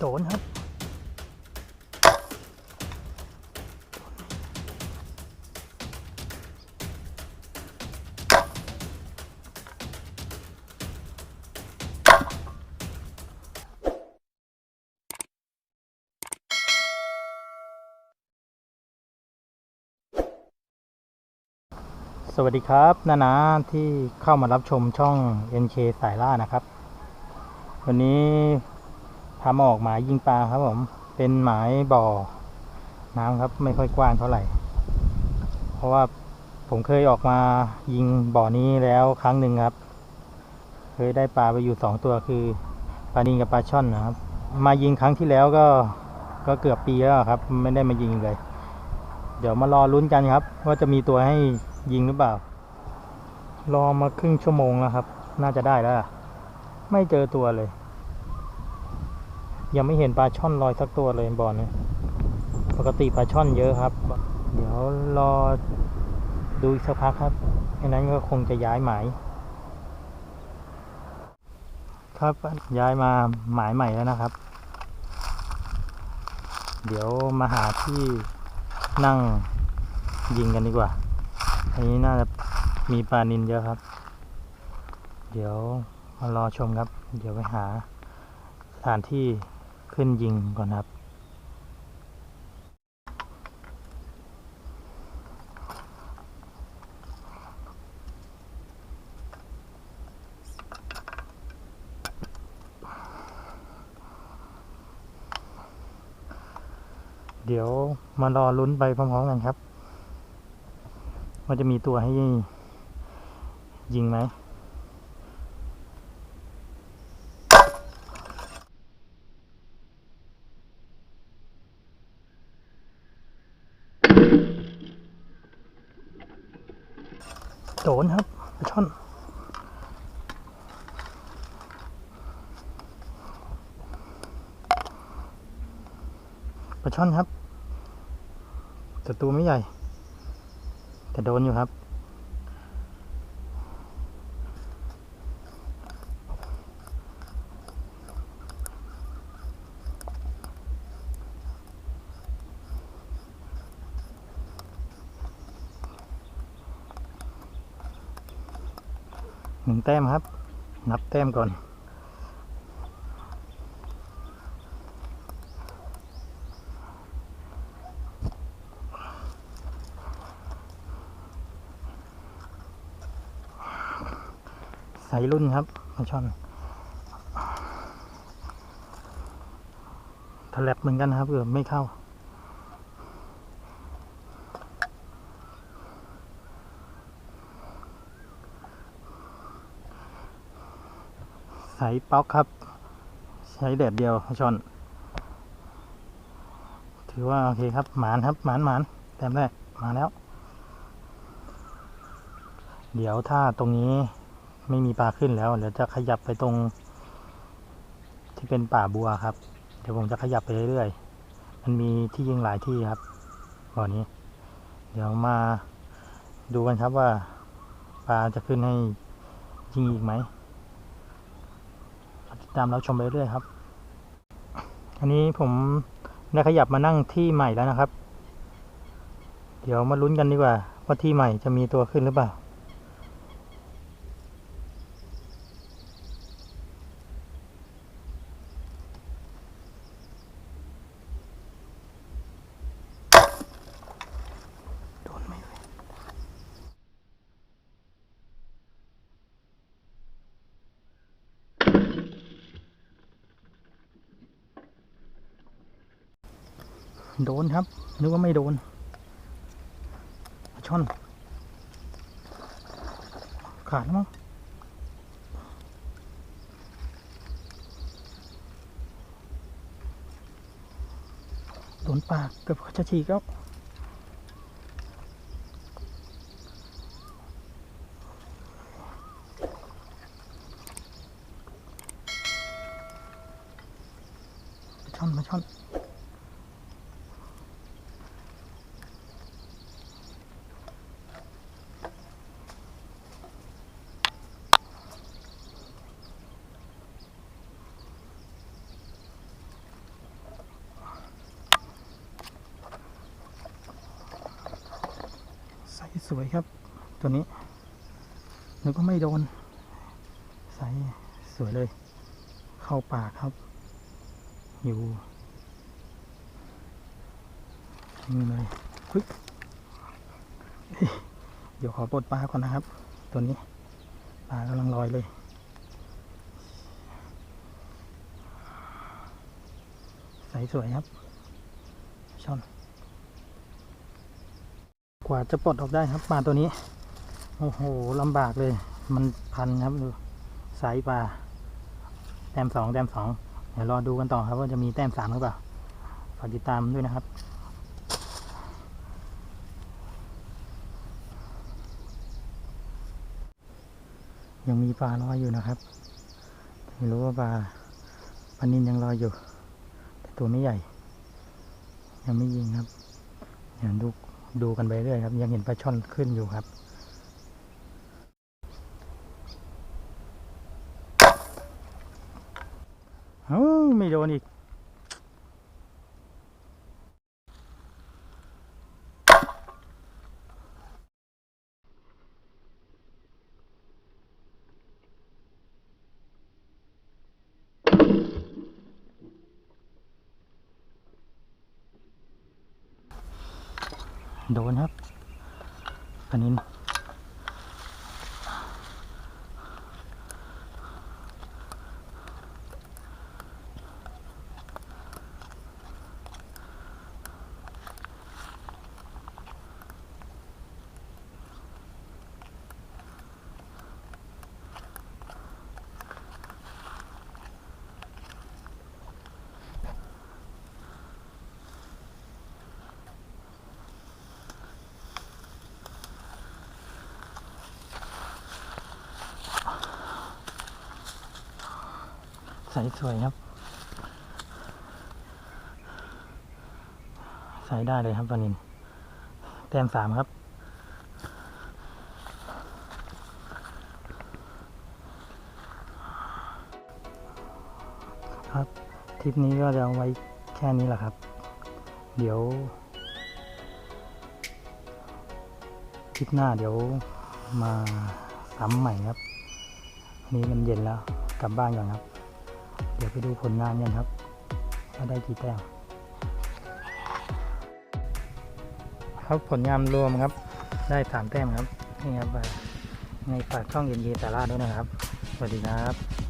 โดนครับ สวัสดีครับนานาที่เข้ามารับชมช่อง NK สายล่านะครับ วันนี้ พามาออกหมายยิงปลาครับผม เป็นหมายบ่อ น้ำครับ ไม่ค่อยกว้างเท่าไหร่ เพราะว่าผมเคยออกมายิงบ่อนี้แล้วครั้งหนึ่งครับ เคยได้ปลาไปอยู่สองตัวคือปลานินกับปลาช่อนนะครับ มายิงครั้งที่แล้วก็ก็เกือบปีแล้วครับ ไม่ได้มายิงเลย เดี๋ยวมารอลุ้นกันครับ ว่าจะมีตัวให้ยิงหรือเปล่า รอมาครึ่งชั่วโมงแล้วครับ น่าจะได้แล้ว ไม่เจอตัวเลย ยังไม่เห็นปลาช่อนลอยสักตัวเลยบ่อนี้ปกติปลาช่อนเยอะครับ เดี๋ยวรอดูอีกสักพักครับอันนั้นก็คงจะย้ายหมาย ครับย้ายมาหมายใหม่แล้วนะครับ เดี๋ยวมาหาที่นั่งยิงกันดีกว่า อันนี้น่าจะมีปลานินเยอะครับ เดี๋ยวมารอชมครับ เดี๋ยวไปหาสถานที่ ขึ้นยิงก่อนครับ เดี๋ยวมารอลุ้นไปพร้อมๆกันครับ ว่าจะมีตัวให้ยิงไหม โดนครับปลาช่อนปลาช่อนครับแต่ตัวไม่ใหญ่ แต่โดนอยู่ครับ หนึ่งแต้มครับ นับแต้มก่อนสายรุ่นครับมาช่อนทะแลบเหมือนกันนะครับเกือบไม่เข้า สายป๊อกครับ ใช้แดดเดียวชอนถือว่าโอเคครับหมานครับหมานหมานแต้มแรกมาแล้ว เดี๋ยวถ้าตรงนี้ไม่มีปลาขึ้นแล้วเดี๋ยวจะขยับไปตรง ที่เป็นป่าบัวครับ เดี๋ยวผมจะขยับไปเรื่อยๆมันมีที่ยิงหลายที่ครับบ่อนี้ เดี๋ยวมาดูกันครับว่าปลาจะขึ้นให้ยิงอีกไหม ตามเราชมไปเรื่อยครับ อันนี้ผมได้ขยับมานั่งที่ใหม่แล้วนะครับ เดี๋ยวมาลุ้นกันดีกว่าว่าที่ใหม่จะมีตัวขึ้นหรือเปล่า โดนไหมเว้ย โดนครับ นึกว่าไม่โดนช่อน ขาดมั้งโดนปากเกือบจะฉีกแล้ว มาช่อนมาช่อน สวยครับ ตัวนี้นึกว่าไม่โดน ใสสวยเลย เข้าปากครับ อยู่นี่เลยคุยเฮ้ยเดี๋ยวขอปลดปลาก่อนนะครับ ตัวนี้ปลากำลังลอยเลยใสสวยครับช่อน กว่าจะปลดออกได้ครับปลาตัวนี้ โอ้โหลำบากเลย มันพันครับดูสายปลาแต้มสองแต้มสองเดี๋ยวรอดูกันต่อครับว่าจะมีแต้มสามหรือเปล่าฝากติดตามด้วยนะครับยังมีปลาลอยอยู่นะครับ ไม่รู้ว่าปลาปลานินยังลอยอยู่ แต่ตัวไม่ใหญ่ ยังไม่ยิงครับเดี๋ยวดู ดูกันไปเรื่อยครับ ยังเห็นปลาช่อนขึ้นอยู่ครับ เอ้าไม่โดนอีก โดน ใสสวยครับ ใส่ได้เลยครับปลานินแต้มสามครับ ครับทริปนี้ก็จะเอาไว้แค่นี้แหละครับ เดี๋ยวทริปหน้าเดี๋ยวมาซ้ำใหม่ครับอันนี้มันเย็นแล้วกลับบ้านก่อนครับ เดี๋ยวไปดูผลงานกันครับว่าได้กี่แต้มครับผลงานรวมครับ ได้สามแต้มครับนี่ครับในฝากช่องเย็นเยสาราด้วยนะครับ สวัสดีครับ